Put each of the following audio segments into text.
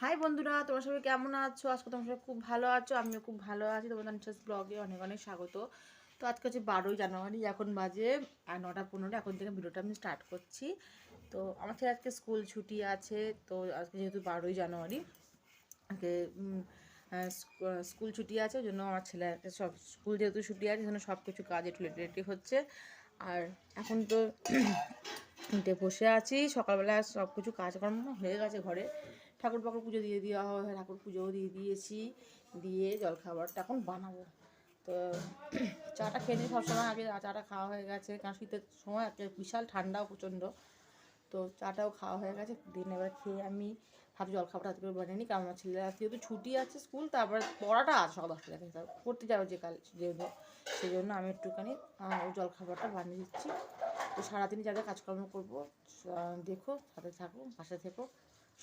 High বন্ধুরা, তোমরা সবাই কেমন আছো? আজকে তোমরা সবাই খুব ভালো আছো, আমিও খুব ভালো আছি। তোমাদের নিশ্বাস ব্লগে অনেক অনেক স্বাগত। তো আজকে হচ্ছে বারোই জানুয়ারি, এখন বাজে আর নটা পনেরো, এখন থেকে ভিডিওটা আমি স্টার্ট করছি। তো আমার ছেলে আজকে স্কুল ছুটি আছে, তো আজকে যেহেতু বারোই জানুয়ারি, আজকে স্কুল ছুটি আছে, ওই জন্য আমার ছেলে সব স্কুল যেহেতু ছুটি আছে, সেজন্য সব কিছু কাজ একটু লেটি লেটি হচ্ছে। আর এখন তো বসে আছি, সকালবেলা সব কিছু কাজকর্ম হয়ে গেছে ঘরে। ঠাকুর পাকুর পুজো দিয়ে দেওয়া হয় ঠাকুর পুজোও দিয়ে দিয়েছি, দিয়ে জলখাবারটা এখন বানাবো। তো চাটা খেয়ে নিই সবসময় আগে চাটা খাওয়া হয়ে গেছে, কারণ শীতের সময় একটা বিশাল ঠান্ডাও প্রচণ্ড। তো চাটাও খাওয়া হয়ে গেছে, দিন এবার খেয়ে আমি ভাবছি জলখাবারটা হাতে করে বানিয়ে নিই, কারণ আমার ছেলের যেহেতু ছুটি আছে স্কুল, তারপরে পড়াটা আছে সকাল দশটা থেকে পড়তে যাবে যে কাল যেহেতু সেই জন্য আমি একটুখানি ওই জলখাবারটা বানিয়ে দিচ্ছি। তো সারাদিন যা যা কাজকর্ম করব দেখো, সাথে থাকো, পাশে থেকো।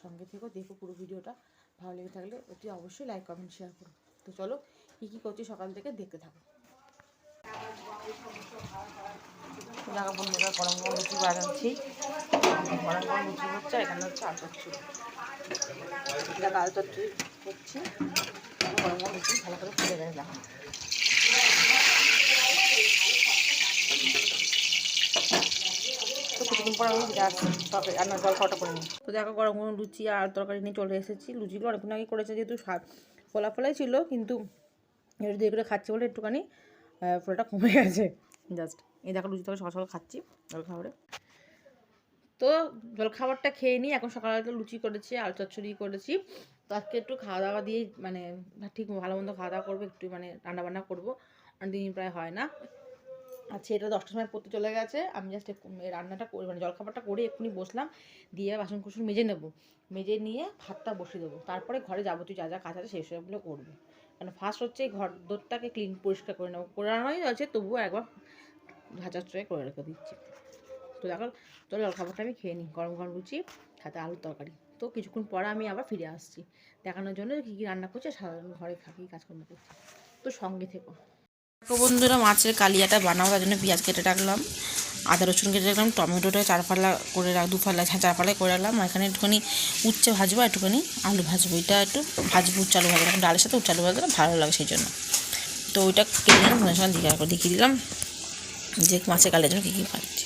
সঙ্গে থেকো দেখো পুরো ভিডিওটা। ভালো লেগে থাকলে অতি অবশ্যই লাইক কমেন্ট শেয়ার করো। তো চলো, কী কী করছি সকাল থেকে দেখতে থাকো। জায়গা বন্ধুরা, গরম গরম লুচি বানাচ্ছি। গরম গরম লুচি হচ্ছে, এখানে হচ্ছে আলু চচ্চড়ি। এটা আলু চচ্চড়ি করছি। গরম গরম লুচি ভালো করে ফুলে গেছে কিছুদিন পর আমি তবে রান্নার জল খাওয়াটা করে নিই তো দেখো, গরম গরম লুচি আর তরকারি নিয়ে চলে এসেছি। লুচিগুলো অনেকক্ষণ আগে করেছে, যেহেতু স্বাদ ফোলা ফোলাই ছিল, কিন্তু একটু দিয়ে করে খাচ্ছি বলে একটুখানি ফোলাটা কমে গেছে। জাস্ট, এই দেখো, লুচি তরকারি সকাল খাচ্ছি, জল খাবারে তো জলখাবারটা খেয়ে নিই, এখন সকালে লুচি করেছি, আলু চচ্চড়ি করেছি। তো আজকে একটু খাওয়া দাওয়া দিয়ে মানে ঠিক ভালো মন্দ খাওয়া দাওয়া করব, একটু মানে রান্না বান্না করব। অনেকদিন প্রায় হয় না। আচ্ছা এটা দশটার সময় পড়তে চলে গেছে। আমি জাস্ট রান্নাটা করে মানে জলখাবারটা করে, এক্ষুনি বসলাম। দিয়ে বাসন কুসন মেজে নেব। মেজে নিয়ে ভাতটা বসিয়ে দেবো। তারপরে ঘরে যাবতীয় যা যা কাজ আছে সেই সবগুলো করব। কারণ ফার্স্ট হচ্ছে ঘর দোরটাকে ক্লিন পরিষ্কার করে নেব। করানোই আছে তবুও একবার ঝাঁচার চয়ে করে রেখে দিচ্ছি। তো দেখো, চলো জলখাবারটা আমি খেয়ে নিই। গরম গরম লুচি সাথে আলুর তরকারি। তো কিছুক্ষণ পরে আমি আবার ফিরে আসছি। দেখানোর জন্য কী কী রান্না করছে সাধারণ ঘরে থাকি কাজকর্ম করছি। তো সঙ্গে থেকো। তো বন্ধুরা মাছের কালিয়াটা বানাবো, তার জন্য পেঁয়াজ কেটে রাখলাম, আদা, রসুন কেটে রাখলাম, টমেটোটা চার ফালা করে রাখ দু ফালা হ্যাঁ চার ফালা করে রাখলাম এখানে একটুখানি উচ্ছে ভাজবো একটুখানি আলু ভাজবো, এটা একটু ভাজবো উচ্চ আলু ভাজবো ডালের সাথে উচ্চ আলু ভাজলে ভালো লাগে সেই জন্য। তো ওইটা কেটে নিলাম সঙ্গে দিকে দেখিয়ে দিলাম যে মাছের কালিয়ার জন্য কী কী পাচ্ছি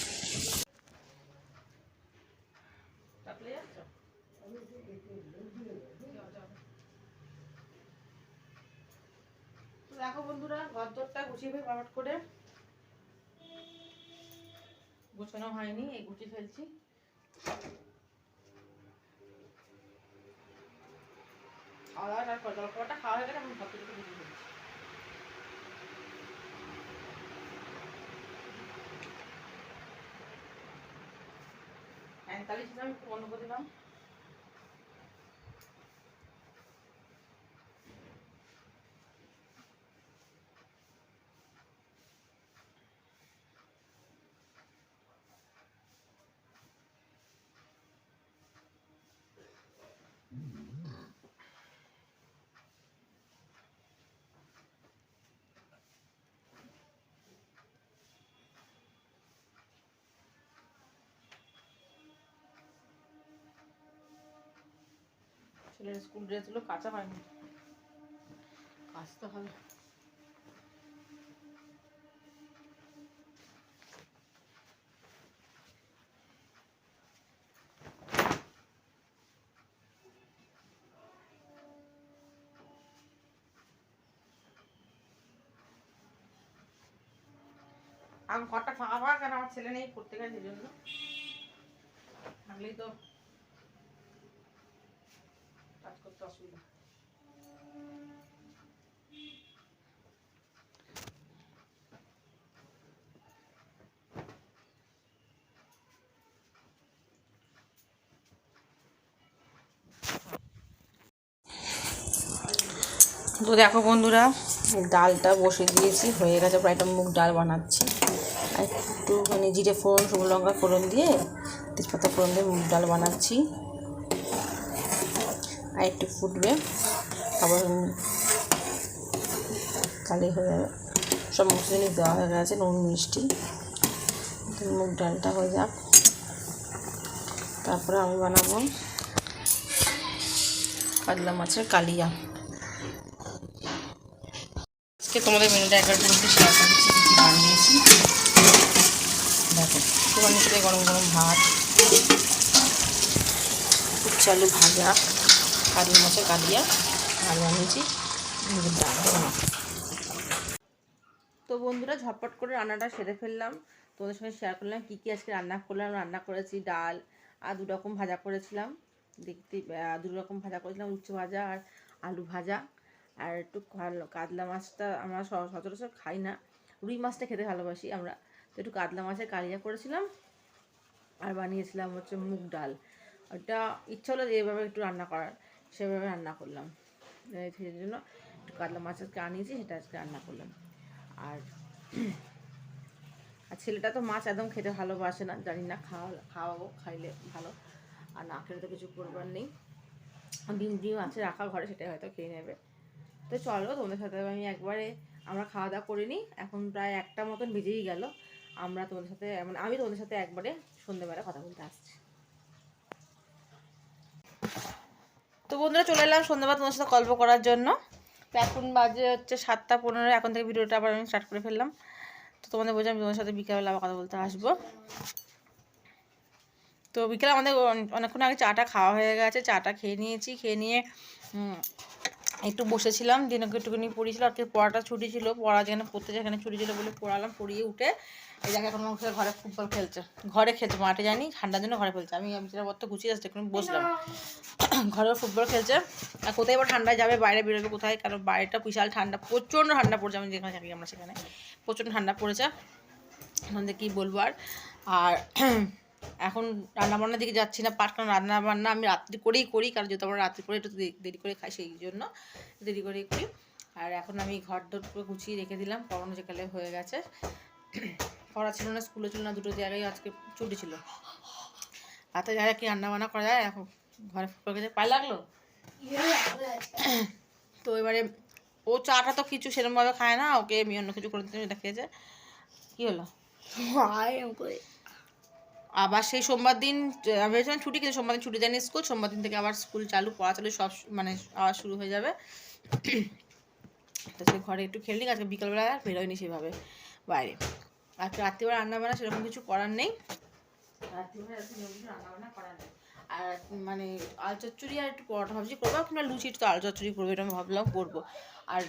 দেখো বন্ধুরা গদ্দরটা গুছিয়ে ফেল কমপ্লিট করে গোছানো হয়নি এই গুছিয়ে ফেলছি। খাওয়া হয়ে গেলে আমি গুছিয়ে ছিলাম বন্ধ করে দিলাম। ছেলের স্কুল ড্রেসগুলো কাঁচা হয়নি। কাচতে হবে। আমি ঘরটা ফাঁকা ফাঁকা কেন? আমার ছেলে নেই পড়তে গেছে জন্য। থাকলেই তো তো দেখো বন্ধুরা, ডালটা বসে দিয়েছি, হয়ে গেছে, প্রায় একটা মুগ ডাল বানাচ্ছি। একটু মানে জিরে ফোড়ন, শুকনো লঙ্কা ফোড়ন দিয়ে তেজপাতা ফোড়ন দিয়ে মুগ ডাল বানাচ্ছি। আর একটু ফুটবে। আবার কালি হয়ে যাবে সমস্ত জিনিস দেওয়া হয়ে গেছে, নুন, মিষ্টি। মুগ ডালটা হয়ে যাক। তারপরে আমি বানাবো কাতলা মাছের কালিয়া। আজকে তোমাদের মেনুটা একবার পুরোপুরি শেয়ার বানিয়েছি। দেখো করে গরম গরম ভাত আলু ভাজা। কাতলা মাছের কালিয়া আর বানিয়েছি। তো বন্ধুরা, ঝটপট করে রান্নাটা সেরে ফেললাম। তোমাদের সঙ্গে শেয়ার করলাম কী কী আজকে রান্না করলাম। রান্না করেছি ডাল, আর দু রকম ভাজা করেছিলাম। দেখতে দু রকম ভাজা করেছিলাম, উচ্ছে ভাজা আর আলু ভাজা। আর একটু কাতলা মাছটা আমরা সচরাচর খাই না। রুই মাছটা খেতে ভালোবাসি আমরা। তো একটু কাতলা মাছের কালিয়া করেছিলাম। আর বানিয়েছিলাম হচ্ছে মুগ ডাল। ওটা ইচ্ছা হলো এভাবে একটু রান্না করার। সেভাবে রান্না করলাম। সেই জন্য একটু কাতলা মাছ আজকে আনিয়েছি, সেটা আজকে রান্না করলাম। আর আর ছেলেটা তো মাছ একদম খেতে ভালোবাসে না, জানি না খাওয়া, খাওয়াবো, খাইলে ভালো। আর না খেলে তো কিছু করবার নেই। ডিম ডিম আছে রাখা ঘরে, সেটাই হয়তো খেয়ে নেবে। তো চলো, তোমাদের সাথে আমি একবারে আমরা খাওয়া দাওয়া করে নিই। এখন প্রায় একটা মতন বেজেই গেল। আমরা তোমাদের সাথে মানে আমি তোমাদের সাথে একবারে সন্ধ্যেবেলা কথা বলতে আসছি তো বন্ধুরা চলে এলাম সন্ধ্যাবেলা তোমার সাথে গল্প করার জন্য। তো এখন বাজে হচ্ছে সাতটা পনেরো, এখন থেকে ভিডিওটা আবার আমি স্টার্ট করে ফেললাম। তো তোমাদের বলছি আমি তোমার সাথে বিকালবেলা আবার কথা বলতে আসব। তো বিকেলে আমাদের অনেকক্ষণ আগে চাটা খাওয়া হয়ে গেছে চাটা খেয়ে নিয়েছি, খেয়ে নিয়ে একটু বসেছিলাম, দিনকে একটুখানি পড়িয়েছিল, আজকে পড়াটা ছুটি ছিল, পড়া যেখানে পড়তে যেখানে ছুটি ছিল বলে পড়ালাম, পড়িয়ে উঠে এই জায়গায় এখন মানুষের ঘরে ফুটবল খেলছে, ঘরে খেলছে, মাঠে জানি ঠান্ডার জন্য ঘরে খেলছে, আমি বিছানা পত্র গুছিয়ে আসতে এখন বসলাম। ঘরে ফুটবল খেলছে, আর কোথায় এবার ঠান্ডায় যাবে, বাইরে বেরোবে কোথায়, কারণ বাইরেটা বিশাল ঠান্ডা, প্রচণ্ড ঠান্ডা পড়ছে, আমি যেখানে থাকি আমরা সেখানে, প্রচণ্ড ঠান্ডা পড়েছে আমাদের কী বলব আর আর এখন রান্নাবান্নার দিকে যাচ্ছি না পাট কারণ রান্না বান্না আমি রাত্রি করেই করি, কারণ যেহেতু আমরা রাত্রি করে একটু দেরি করে খাই সেই জন্য দেরি করেই করি। আর এখন আমি ঘর দর করে গুছিয়ে রেখে দিলাম, পড়ানো যেকালে হয়ে গেছে। পড়া ছিল না, স্কুলে ছিল না, দুটো জায়গায় আজকে ছুটি ছিল। রাতে জায়গায় কি রান্না বান্না করা যায়, এখন ঘরে ফুটবল খেতে পায়ে লাগল? তো এবারে ও চাটা তো কিছু সেরকমভাবে খায় না, ওকে আমি অন্য কিছু করে দিতে দেখিয়েছে। কী হলো? আবার সেই সোমবার দিন ভেবেছিলাম ছুটি, কিন্তু সোমবার দিন ছুটি দেয়নি স্কুল। সোমবার দিন থেকে আবার স্কুল চালু, পড়া চালু, সব মানে আবার শুরু হয়ে যাবে। তো সে ঘরে একটু খেললি আজকে বিকালবেলা আর বেরোয়নি সেভাবে বাইরে। আজকে রাত্রিবেলা রান্না বান্না সেরকম কিছু করার নেই। রাত্রিবেলা রান্নাবান্না করার নেই। আর মানে আলু চচ্চড়ি আর একটু পরোটা ভাবছি করব কিংবা লুচি তো আলু চচ্চড়ি করব, এটা আমি ভাবলাম করব। আর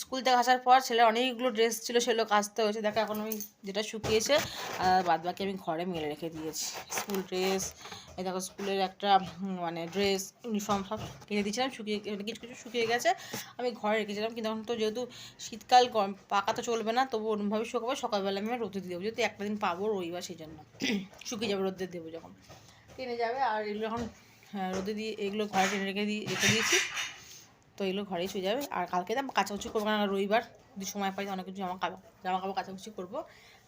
স্কুল থেকে আসার পর ছেলে অনেকগুলো ড্রেস ছিল সেগুলো কাচতে হয়েছে। দেখো, এখন আমি যেটা শুকিয়েছে বাদ বাকি আমি ঘরে মেলে রেখে দিয়েছি। স্কুল ড্রেস এই দেখো স্কুলের একটা মানে ড্রেস ইউনিফর্ম সব কিনে দিয়েছিলাম, শুকিয়ে মানে কিছু কিছু শুকিয়ে গেছে। আমি ঘরে রেখেছিলাম, কিন্তু এখন তো যেহেতু শীতকাল গরম, পাকা তো চলবে না, তবু অন্যভাবে শুকাবো, সকালবেলা আমি রোদে দেবো। যেহেতু একটা দিন পাবো রবিবার, সেই জন্য। শুকিয়ে যাবে রোদে দেবো যখন। টেনে যাবে। আর এগুলো এখন হ্যাঁ, রোদে দিয়ে এগুলো ঘরে টেনে রেখে দিয়ে রেখে দিয়েছি। তো এগুলো ঘরেই শুয়ে যাবে। আর কালকে তো কাচাকুচি করব না রবিবার যদি সময় পাই অনেক কিছু জামা কাপড় জামা কাপড় কাচাকুচি করব।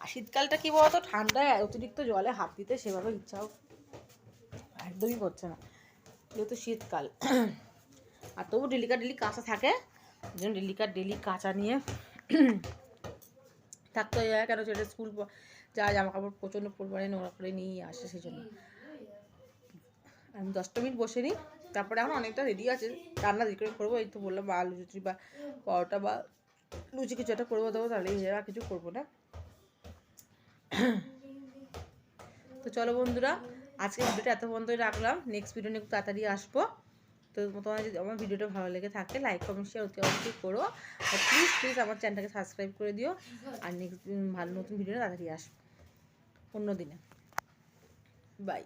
আর শীতকালটা কী বলতো ঠান্ডায় অতিরিক্ত জলে হাত দিতে সেভাবে ইচ্ছাও একদমই করছে না। যেহেতু শীতকাল। আর তবু ডেলিকার ডেলি কাঁচা থাকে। যেন ডেলিকার ডেলি কাঁচা নিয়ে থাকতে হয়। কেন সেটা স্কুল যা জামা কাপড় প্রচণ্ড পরিমাণে নোংরা করে নিয়ে আসে সেই জন্য। আমি দশটা মিনিট বসে নিই। তারপরে এখন অনেকটা রেডি আছে। রান্না দিকে করে করব। এই তো বললাম, বা আলু লুচি বা পরোটা বা লুচি কিছু একটা করব। দেবো তাহলে আর কিছু করব না। তো চলো বন্ধুরা, আজকে ভিডিওটা এত পর্যন্তই রাখলাম। নেক্সট ভিডিও নিয়ে তাড়াতাড়ি আসব। তো তোমার যদি আমার ভিডিওটা ভালো লেগে থাকে লাইক কমেন্ট শেয়ার অতি অবশ্যই করো। আর প্লিজ প্লিজ আমার চ্যানেলটাকে সাবস্ক্রাইব করে দিও। আর নেক্সট ভালো নতুন ভিডিও তাড়াতাড়ি আসব। অন্য দিনে। বাই